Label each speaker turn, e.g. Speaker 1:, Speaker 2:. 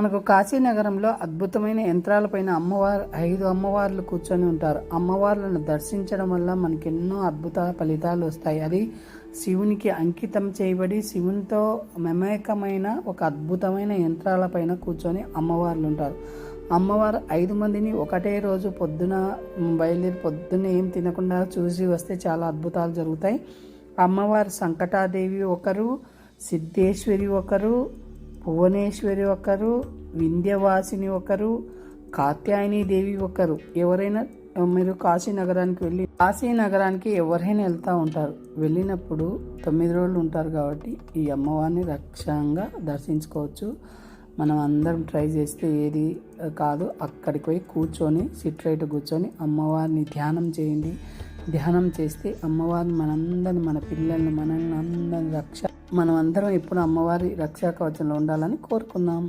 Speaker 1: మనకు కాశీనగరంలో అద్భుతమైన యంత్రాలపైన అమ్మవారు ఐదు అమ్మవార్లు కూర్చొని ఉంటారు. అమ్మవార్లను దర్శించడం వల్ల మనకి ఎన్నో అద్భుత ఫలితాలు వస్తాయి. అది శివునికి అంకితం చేయబడి శివునితో మమేకమైన ఒక అద్భుతమైన యంత్రాలపైన కూర్చొని అమ్మవార్లు ఉంటారు. అమ్మవారు ఐదు మందిని ఒకటే రోజు పొద్దున బయలుదేరి పొద్దున్న ఏం తినకుండా చూసి వస్తే చాలా అద్భుతాలు జరుగుతాయి. అమ్మవారు సంకటాదేవి ఒకరు సిద్ధేశ్వరి ఒకరు భువనేశ్వరి ఒకరు వింధ్యవాసిని ఒకరు కాత్యాయని దేవి ఒకరు. ఎవరైనా మీరు కాశీ నగరానికి వెళ్ళి కాశీ నగరానికి ఎవరైనా వెళ్తూ ఉంటారు. వెళ్ళినప్పుడు తొమ్మిది రోజులు ఉంటారు కాబట్టి ఈ అమ్మవారిని రక్షంగా దర్శించుకోవచ్చు. మనం అందరం ట్రై చేస్తే ఏది కాదు. అక్కడికి పోయి కూర్చొని సిట్ రైట్ కూర్చొని అమ్మవారిని ధ్యానం చేయండి. ధ్యానం చేస్తే అమ్మవారిని మనందరిని మన పిల్లల్ని మనల్ని అందరిని రక్ష మనం అందరం ఎప్పుడు అమ్మవారి రక్షా కవచంలో ఉండాలని కోరుకుందాం.